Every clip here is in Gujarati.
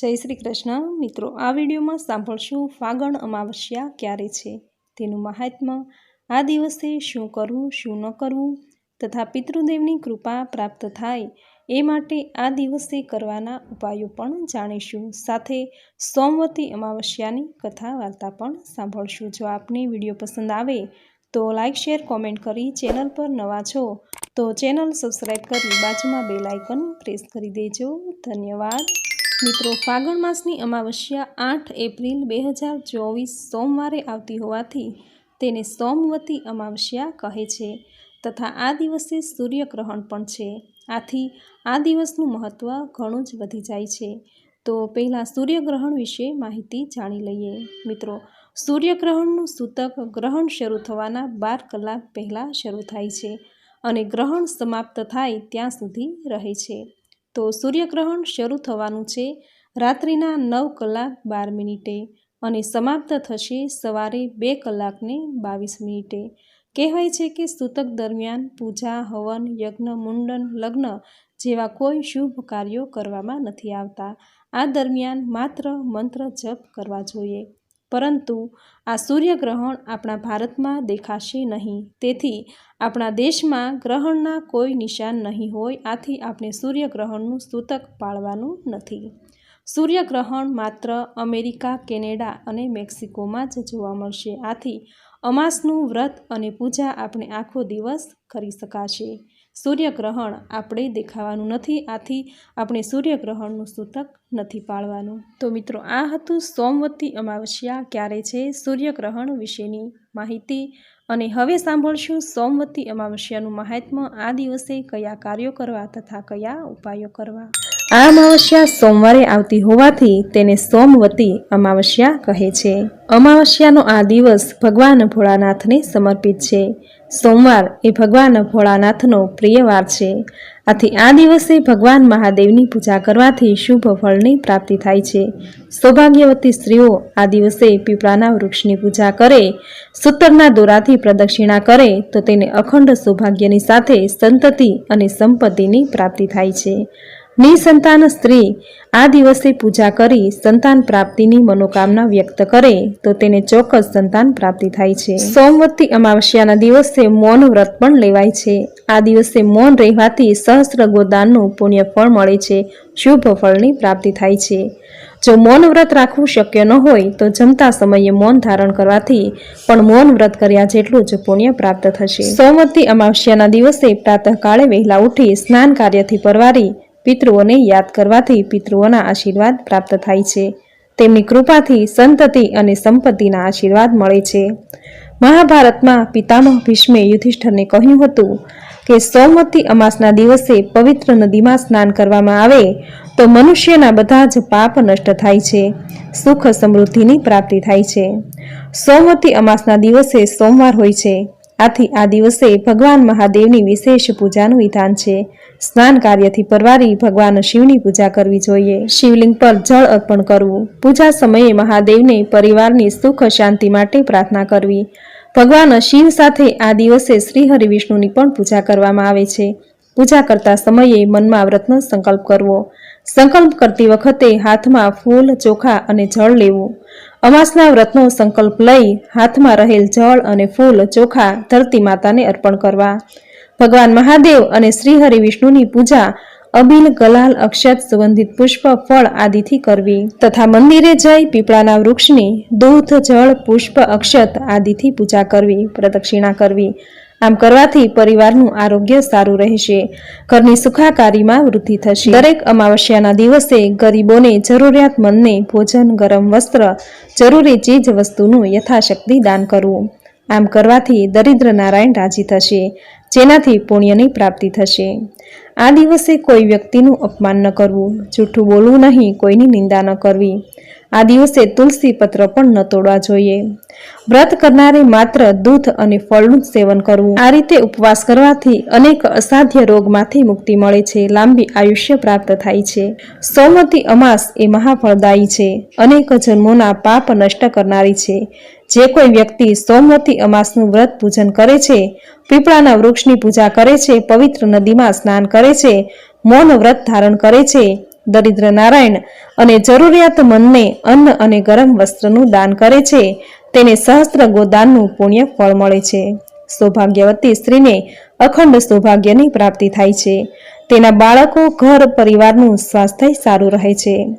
જય શ્રી કૃષ્ણ. મિત્રો, આ વિડીયોમાં સાંભળશું ફાગણ અમાવસ્યા ક્યારે છે? તેનું મહાત્મ્ય આ દિવસે શું કરવું, શું ન કરવું તથા પિતૃદેવની કૃપા પ્રાપ્ત થાય એ માટે આ દિવસે કરવાના ઉપાયો પણ જાણીશું. સાથે સોમવતી અમાવસ્યાની કથા વાર્તા પણ સાંભળશું. જો આપને વીડિયો પસંદ આવે તો લાઇક શેર, કોમેન્ટ કરી ચેનલ પર નવા છો તો ચેનલ સબસ્ક્રાઈબ કરી બાજુમાં બેલ આઇકન પ્રેસ કરી દેજો. ધન્યવાદ. મિત્રો, ફાગણ માસની અમાવસ્યા આઠ એપ્રિલ બે હજાર ચોવીસ સોમવારે આવતી હોવાથી તેને સોમવતી અમાવસ્યા કહે છે તથા આ દિવસે સૂર્યગ્રહણ પણ છે. આથી આ દિવસનું મહત્ત્વ ઘણું જ વધી જાય છે. તો પહેલાં સૂર્યગ્રહણ વિશે માહિતી જાણી લઈએ. મિત્રો, સૂર્યગ્રહણનું સૂતક ગ્રહણ શરૂ થવાના બાર કલાક પહેલાં શરૂ થાય છે અને ગ્રહણ સમાપ્ત થાય ત્યાં સુધી રહે છે. તો સૂર્યગ્રહણ શરૂ થવાનું છે રાત્રિના નવ કલાક બાર મિનિટે અને સમાપ્ત થશે સવારે બે કલાકને બાવીસ મિનિટે. કહેવાય છે કે સૂતક દરમિયાન પૂજા, હવન, યજ્ઞ, મુંડન, લગ્ન જેવા કોઈ શુભ કાર્યો કરવામાં નથી આવતા. આ દરમિયાન માત્ર મંત્ર જપ કરવા જોઈએ. પરંતુ આ સૂર્યગ્રહણ આપણા ભારતમાં દેખાશે નહીં. તેથી આપણા દેશમાં ગ્રહણના કોઈ નિશાન નહીં હોય, આથી આપણે સૂર્યગ્રહણનું સૂતક પાળવાનું નથી. સૂર્યગ્રહણ માત્ર અમેરિકા, કેનેડા અને મેક્સિકોમાં જ જોવા મળશે. આથી અમાસનું વ્રત અને પૂજા આપણે આખો દિવસ કરી શકાશે. સૂર્યગ્રહણ આપણે દેખાવાનું નથી, આથી આપણે સૂર્યગ્રહણનું સૂતક નથી પાળવાનું તો મિત્રો, આ હતું સોમવતી અમાવસ્યા. ક્યારે છે? સૂર્યગ્રહણ વિશેની માહિતી. અને હવે સાંભળશું સોમવતી અમાવસ્યાનું મહાત્મ્ય આ દિવસે કયા કાર્યો કરવા તથા કયા ઉપાયો કરવા? આ અમાવસ્યા સોમવારે આવતી હોવાથી તેને સોમવતી અમાવસ્યા કહે છે. અમાવસ્યાનો આ દિવસ ભગવાન ભોળાનાથને સમર્પિત છે. સોમવાર એ ભગવાન ભોળાનાથનો પ્રિય વાર છે. આથી આ દિવસે ભગવાન મહાદેવની પૂજા કરવાથી શુભ ફળની પ્રાપ્તિ થાય છે. સૌભાગ્યવતી સ્ત્રીઓ આ દિવસે પીપળાના વૃક્ષની પૂજા કરે, સૂતરના દોરાથી પ્રદક્ષિણા કરે, તો તેને અખંડ સૌભાગ્યની સાથે સંતતિ અને સંપત્તિની પ્રાપ્તિ થાય છે. નિસંતાન સ્ત્રી આ દિવસે પૂજા કરી સંતાન પ્રાપ્તિની મનોકામના વ્યક્ત કરે, તો તેને ચોક્કસ સંતાન પ્રાપ્તિ થાય છે. સોમવતી અમાવસ્યાના દિવસે મૌન વ્રત પણ લેવાય છે. આ દિવસે મૌન રહેવાથી સહસ્ર ગોદાનનું પુણ્ય ફળ મળે છે. શુભ ફળની પ્રાપ્તિ થાય છે. જો મૌન વ્રત રાખવું શક્ય ન હોય, તો જમતા સમયે મૌન ધારણ કરવાથી પણ મૌન વ્રત કર્યા જેટલું જ પુણ્ય પ્રાપ્ત થશે. સોમવતી અમાવસ્યાના દિવસે પ્રાતઃકાળે વહેલા ઉઠી સ્નાન કાર્યથી પરવારી પિતૃઓને યાદ કરવાથી પિતૃઓના આશીર્વાદ પ્રાપ્ત થાય છે. તેમની કૃપાથી સંતતિ અને સંપત્તિના આશીર્વાદ મળે છે. મહાભારતમાં પિતામહ ભીષ્મે યુધિષ્ઠરને કહ્યું હતું કે સોમવતી અમાસના દિવસે પવિત્ર નદીમાં સ્નાન કરવામાં આવે, તો મનુષ્યના બધા જ પાપ નષ્ટ થાય છે, સુખ સમૃદ્ધિની પ્રાપ્તિ થાય છે. સોમવતી અમાસના દિવસે સોમવાર હોય છે. આથી આ દિવસે ભગવાન મહાદેવની વિશેષ પૂજાનું વિધાન છે. સ્નાન કાર્યથી પરવારી ભગવાન શિવની પૂજા કરવી જોઈએ. શિવલિંગ પર જળ અર્પણ કરવું. પૂજા સમયે મહાદેવને પરિવારની સુખ શાંતિ માટે પ્રાર્થના કરવી. ભગવાન શિવ સાથે આ દિવસે શ્રી હરિવિષ્ણુની પણ પૂજા કરવામાં આવે છે. પૂજા કરતા સમયે મનમાં વ્રતનો સંકલ્પ કરવો. સંકલ્પ કરતી વખતે હાથમાં ફૂલ, ચોખા અને જળ લેવું. અમાસના વ્રતનો સંકલ્પ લઈ હાથમાં રહેલ જળ અને ફૂલ ચોખા ધરતી માતાને અર્પણ કરવા. ભગવાન મહાદેવ અને શ્રી હરિ વિષ્ણુની પૂજા અબિલ ગલાલ અક્ષત સુગંધિત પુષ્પ, ફળ આદિથી કરવી તથા મંદિરે જઈ પીપળાના વૃક્ષની દૂધ, જળ, પુષ્પ, અક્ષત આદિથી પૂજા કરવી, પ્રદક્ષિણા કરવી. આમ કરવાથી પરિવારનું આરોગ્ય સારું રહેશે. ઘરની સુખાકારીમાં વૃદ્ધિ થશે. દરેક અમાવસ્યાના દિવસે ગરીબોને જરૂરિયાતમંદને ભોજન, ગરમ વસ્ત્ર, જરૂરી ચીજ વસ્તુનું યથાશક્તિ દાન કરવું. આમ કરવાથી દરિદ્ર નારાયણ રાજી થશે, જેનાથી પુણ્યની પ્રાપ્તિ થશે. આ દિવસે કોઈ વ્યક્તિનું અપમાન ન કરવું. જૂઠું બોલવું નહીં, કોઈની નિંદા ન કરવી. આ દિવસે તુલસી પત્ર પણ ન તોડવા જોઈએ. વ્રત કરનારે માત્ર દૂધ અને ફળનું સેવન કરવું. આ રીતે ઉપવાસ કરવાથી અનેક અસાધ્ય રોગમાંથી મુક્તિ મળે છે, લાંબી આયુષ્ય પ્રાપ્ત થાય છે. સોમતી અમાસ એ મહાફળદાયી છે. અનેક જન્મોના પાપ નષ્ટ કરનારી છે. જે કોઈ વ્યક્તિ સોમવતી અમાસનું વ્રત પૂજન કરે છે, પીપળાના વૃક્ષની પૂજા કરે છે, પવિત્ર નદીમાં સ્નાન કરે છે, મૌન વ્રત ધારણ કરે છે દરિદ્ર નારાયણ અને જરૂરિયાતમંદને અન્ન અને ગરમ વસ્ત્રનું દાન કરે છે. તેને સહસ્ત્ર ગોદાનનું પુણ્ય ફળ મળે છે. સૌભાગ્યવતી સ્ત્રીને અખંડ સૌભાગ્યની પ્રાપ્તિ થાય છે. તેના બાળકો, ઘર, પરિવારનું સ્વાસ્થ્ય સારું રહે છે.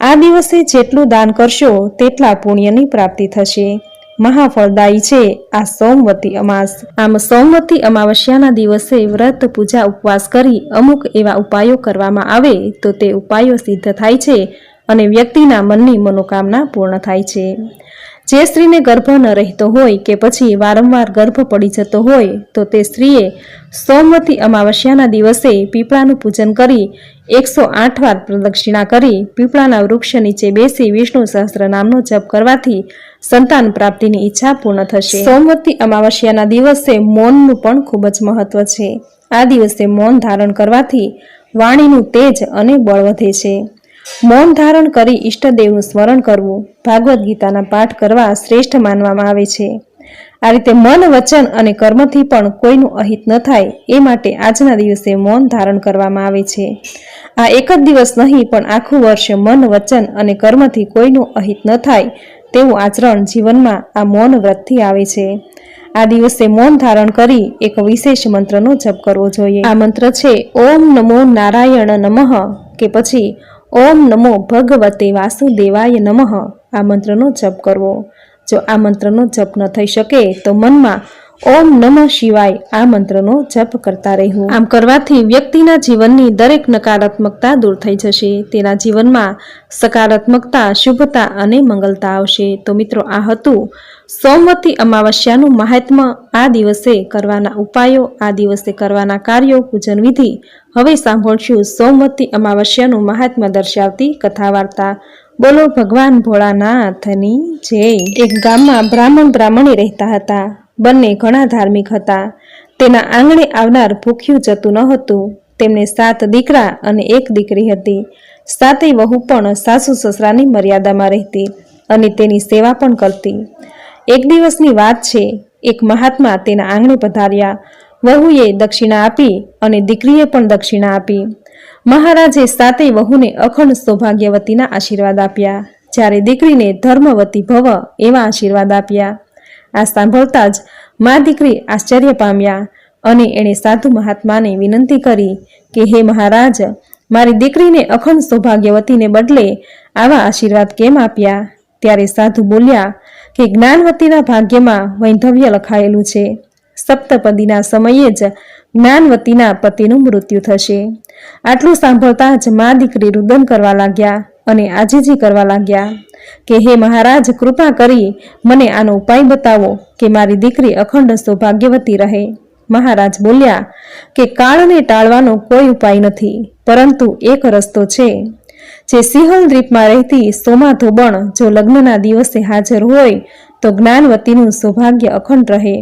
આ દિવસે જેટલું દાન કરશો, તેટલા પુણ્યની પ્રાપ્તિ થશે. મહાફળદાયી છે. આ સોમવતી અમાસ. આમ સોમવતી અમાવસ્યાના દિવસે વ્રત, પૂજા, ઉપવાસ કરી અમુક એવા ઉપાયો કરવામાં આવે તો તે ઉપાયો સિદ્ધ થાય છે અને વ્યક્તિના મનની મનોકામના પૂર્ણ થાય છે. જે સ્ત્રીને ગર્ભ ન રહેતો હોય કે પછી વારંવાર ગર્ભ પડી જતો હોય તો તે સ્ત્રીએ સોમવતી અમાવસ્યાના દિવસે પીપળાનું પૂજન કરી એકસો આઠ વાર પ્રદક્ષિણા કરી પીપળાના વૃક્ષ નીચે બેસી વિષ્ણુ સહસ્ત્ર નામનો જપ કરવાથી સંતાન પ્રાપ્તિની ઈચ્છા પૂર્ણ થશે. સોમવતી અમાવસ્યાના દિવસે મૌનનું પણ ખૂબ જ મહત્વ છે. આ દિવસે મૌન ધારણ કરવાથી વાણીનું તેજ અને બળ વધે છે. મૌન ધારણ કરી ઈષ્ટદેવનું સ્મરણ કરવું ભાગવદ્ ગીતાના પાઠ કરવા શ્રેષ્ઠ માનવામાં આવે છે. આ રીતે મન, વચન અને કર્મથી પણ કોઈનું અહિત ન થાય એ માટે આજના દિવસે મૌન ધારણ કરવામાં આવે છે. આ એક જ દિવસ નહીં પણ આખું વર્ષ મન, વચન અને કર્મથી કોઈનું અહિત ન થાય તેવું આચરણ જીવનમાં આ મૌન વ્રતથી આવે છે. આ દિવસે મૌન ધારણ કરી એક વિશેષ મંત્રનો જપ કરવો જોઈએ. આ મંત્ર છે, ઓમ નમો નારાયણ નમઃ કે પછી, ઓમ નમો ભગવતે વાસુદેવાય નમઃ આ મંત્રનો જપ કરવો. જો આ મંત્રનો જપ ન થઈ શકે, તો મનમાં ઓમ નમઃ શિવાય આ મંત્રનો જપ કરતા રહેવું આમ કરવાથી વ્યક્તિના જીવનની દરેક નકારાત્મકતા દૂર થઈ જશે. તેના જીવનમાં સકારાત્મકતા શુભતા અને મંગલતા આવશે. તો મિત્રો આ હતું સોમવતી અમાવસ્યાનું મહાત્મ્ય આ દિવસે કરવાના ઉપાયો આ દિવસે કરવાના કાર્યો પૂજન વિધિ. હવે સાંભળશું સોમવતી અમાવસ્યાનું મહાત્મ્ય દર્શાવતી કથા વાર્તા બોલો ભગવાન ભોળાનાથની જય. એક ગામમાં બ્રાહ્મણ બ્રાહ્મણી રહેતા હતા. બંને ઘણા ધાર્મિક હતા. તેના આંગણે આવનાર ભૂખ્યું જતું ન હતું તેમને સાત દીકરા અને એક દીકરી હતી. સાતેય વહુ પણ સાસુ સસરાની મર્યાદામાં રહેતી અને તેની સેવા પણ કરતી. એક દિવસની વાત છે, એક મહાત્મા તેના આંગણે પધાર્યા. વહુએ દક્ષિણા આપી અને દીકરીએ પણ દક્ષિણા આપી. મહારાજે સાતેય વહુને અખંડ સૌભાગ્યવતીના આશીર્વાદ આપ્યા. જ્યારે દીકરીને ધર્મવતી ભવ એવા આશીર્વાદ આપ્યા. આ સાંભળતા જ મા દીકરી આશ્ચર્ય પામ્યા અને એણે સાધુ મહાત્માને વિનંતી કરી કે, હે મહારાજ, મારી દીકરીને અખંડ સૌભાગ્યવતીને બદલે આવા આશીર્વાદ કેમ આપ્યા? ત્યારે સાધુ બોલ્યા કે, જ્ઞાનવતીના ભાગ્યમાં વૈંધવ્ય લખાયેલું છે. સપ્તપદીના સમયે જ જ્ઞાનવતીના પતિનું મૃત્યુ થશે. આટલું સાંભળતા જ મા દીકરી રુદન કરવા લાગ્યા અને આજીજી કરવા લાગ્યા. કે હે મહારાજ, કૃપા કરી મને આનો ઉપાય બતાવો કે મારી દીકરી અખંડ સૌભાગ્યવતી રહે. મહારાજ બોલ્યા, કે કાળને ટાળવાનો કોઈ ઉપાય નથી, પરંતુ એક રસ્તો છે. જે સિંહલ દ્વીપમાં રહેતી સોમા ધોબણ જો લગ્નના દિવસે હાજર હોય, તો જ્ઞાનવતીનું સૌભાગ્ય અખંડ રહે.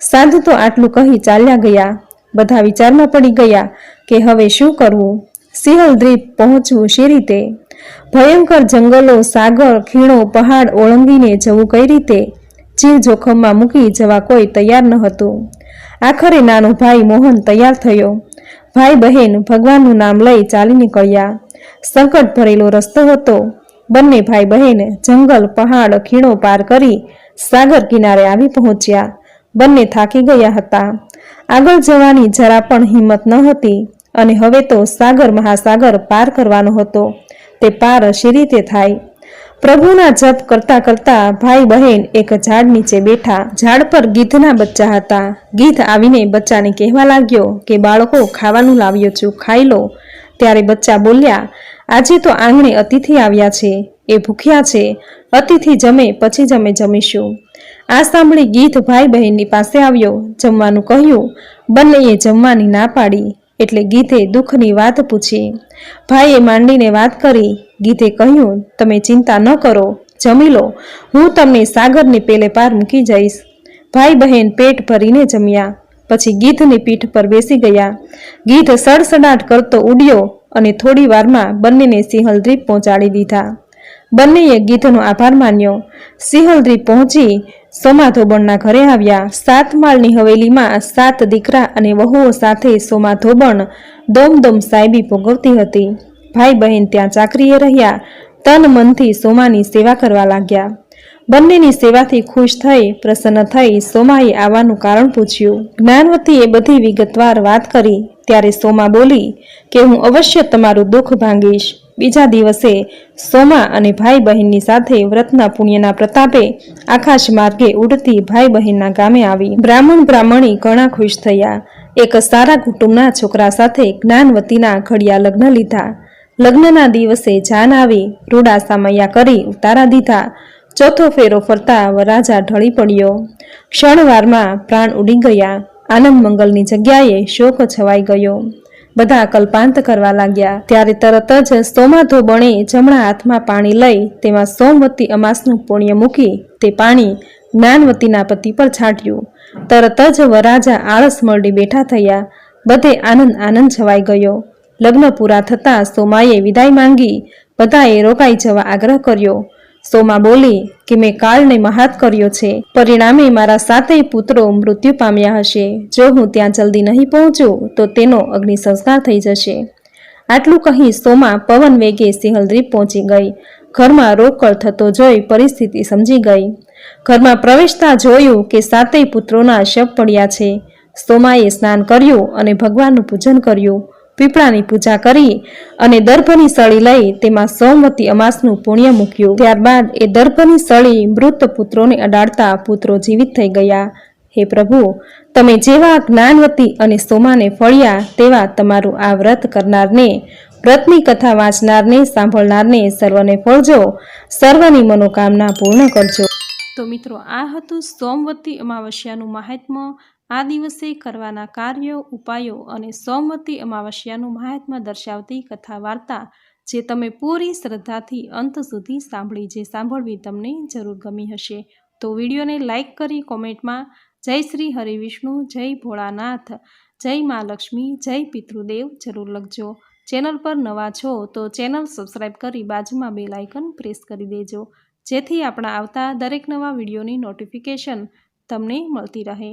સાધુ તો આટલું કહી ચાલ્યા ગયા. બધા વિચારમાં પડી ગયા કે હવે શું કરવું? સિંહલ દ્વીપ પહોંચવું શી રીતે? ભયંકર જંગલો, સાગર, ખીણો, પહાડ ઓળંગીને જવું કઈ રીતે? જીવ જોખમમાં મૂકી જવા કોઈ તૈયાર ન હતું. આખરે નાનો ભાઈ મોહન તૈયાર થયો. ભાઈ બહેન ભગવાનનું નામ લઈ ચાલી નીકળ્યા. સંકટ ભરેલો રસ્તો હતો. બંને ભાઈ બહેન જંગલ, પહાડ, ખીણો પાર કરી સાગર કિનારે આવી પહોંચ્યા. બંને થાકી ગયા હતા. આગળ જવાની જરા પણ હિંમત ન હતી અને હવે તો સાગર, મહાસાગર પાર કરવાનો હતો. તે પાર શી રીતે થાય? પ્રભુના જપ કરતા કરતા ભાઈ બહેન એક ઝાડ નીચે બેઠા. ઝાડ પર ગીધના બચ્ચા હતા. ગીધ આવીને બચ્ચાને કહેવા લાગ્યો કે, બાળકો, ખાવાનું લાવ્યો છું, ખાઈ લો. ત્યારે બચ્ચા બોલ્યા, આજે તો આંગણે અતિથિ આવ્યા છે. એ ભૂખ્યા છે. અતિથિ જમે, પછી જમે જમીશું. આ સાંભળી ગીધ ભાઈ બહેનની પાસે આવ્યો. જમવાનું કહ્યું. બંનેએ જમવાની ના પાડી. એટલે ગીધે દુઃખની વાત પૂછી. ભાઈએ માંડીને વાત કરી. ગીધે કહ્યું, તમે ચિંતા ન કરો. જમી લો. હું તમને સાગરની પેલે પાર મૂકી જઈશ. ભાઈ બહેન પેટ ભરીને જમ્યા. પછી ગીધની પીઠ પર બેસી ગયા. ગીધ સડસડાટ કરતો ઉડ્યો અને થોડી વારમાં બંનેને સિંહલ દ્વીપ પહોંચાડી દીધા. બંનેએ ગીધનો આભાર માન્યો. સિંહલ દ્વીપ પહોંચી સોમાધોબણના ઘરે આવ્યા. સાત માળની હવેલીમાં સાત દીકરા અને વહુઓ સાથે સોમાધોબણ ધોબણ દોમદોમ સાહેબી ભોગવતી હતી. ભાઈ બહેન ત્યાં ચાકરીએ રહ્યા. તન મનથી સોમાની સેવા કરવા લાગ્યા. બંનેની સેવાથી ખુશ થઈ, પ્રસન્ન થઈ સોમાએ આવવાનું કારણ પૂછ્યું. જ્ઞાનવતીએ બધી વિગતવાર વાત કરી. ત્યારે સોમા બોલી કે હું અવશ્ય તમારું દુઃખ ભાંગીશ. બીજા દિવસે સોમા અને ભાઈ બહેનની સાથે વ્રતના પુણ્યના પ્રતાપે આકાશ માર્ગે ઉડતી ભાઈ બહેનના ગામે આવી. બ્રાહ્મણ બ્રાહ્મણી ઘણા ખુશ થયા. એક સારા કુટુંબના છોકરા સાથે જ્ઞાનવતીના ઘડિયા લગ્ન લીધા. લગ્નના દિવસે જાન આવી, રૂડા સામૈયા કરી ઉતારા દીધા. ચોથો ફેરો ફરતા વરાજા ઢળી પડ્યો. ક્ષણવારમાં પ્રાણ ઉડી ગયા. આનંદ મંગલની જગ્યાએ શોક છવાઈ ગયો. બધા કલ્પાંત કરવા લાગ્યા. ત્યારે તરત જ સોમાધો બણે જમણા હાથમાં પાણી લઈ તેમાં સોમવતી અમાસનું પુણ્ય મૂકી તે પાણી જ્ઞાનવતીના પતિ પર છાંટ્યું. તરત જ વરાજા આળસ મરડી બેઠા થયા. બધે આનંદ આનંદ છવાઈ ગયો. લગ્ન પૂરા થતાં સોમાએ વિદાય માંગી. બધાએ રોકાઈ જવા આગ્રહ કર્યો. સોમા બોલી, કે મેં કાળને મહાત કર્યો છે. પરિણામે મારા સાતેય પુત્રો મૃત્યુ પામ્યા હશે. જો હું ત્યાં જલ્દી નહીં પહોંચું, તો તેનો અગ્નિ સંસ્કાર થઈ જશે. આટલું કહી સોમા પવન વેગે સિંહલદ્રીપ પહોંચી ગઈ. ઘરમાં રોકડ થતો જોઈ પરિસ્થિતિ સમજી ગઈ. ઘરમાં પ્રવેશતા જોયું કે સાતેય પુત્રોના શબ પડ્યા છે. સોમાએ સ્નાન કર્યું અને ભગવાનનું પૂજન કર્યું. પીપળાની પૂજા કરી અને દર્ભની સળી લઈ તેમાં સોમવતી અમાસનું પુણ્ય મૂક્યું. ત્યારબાદ એ દર્ભની સળી મૃત પુત્રોને અડાડતા પુત્રો જીવિત થઈ ગયા. હે પ્રભુ, તમે જેવા જ્ઞાનવતી અને સોમાને ફળ્યા તેવા તમારું આ વ્રત કરનારને, વ્રતની કથા વાંચનારને, સાંભળનારને સર્વને ફળજો, સર્વની મનોકામના પૂર્ણ કરજો. તો મિત્રો, આ હતું સોમવતી અમાવસ્યાનું મહાત્મ્ય. આ દિવસે કરવાના કાર્યો, ઉપાયો અને સૌમતી અમાવસ્યાનું મહાત્મ્ય દર્શાવતી કથા વાર્તા જે તમે પૂરી શ્રદ્ધાથી અંત સુધી સાંભળી જે સાંભળવી તમને જરૂર ગમી હશે. તો વિડીયોને લાઇક કરી કોમેન્ટમાં, જય શ્રી હરિવિષ્ણુ જય ભોળાનાથ, જય મા લક્ષ્મી, જય પિતૃદેવ જરૂર લખજો. ચેનલ પર નવા છો તો ચેનલ સબસ્ક્રાઈબ કરી બાજુમાં બેલ આઇકન પ્રેસ કરી દેજો, જેથી આપણા આવતા દરેક નવા વિડીયોની નોટિફિકેશન તમને મળતી રહે.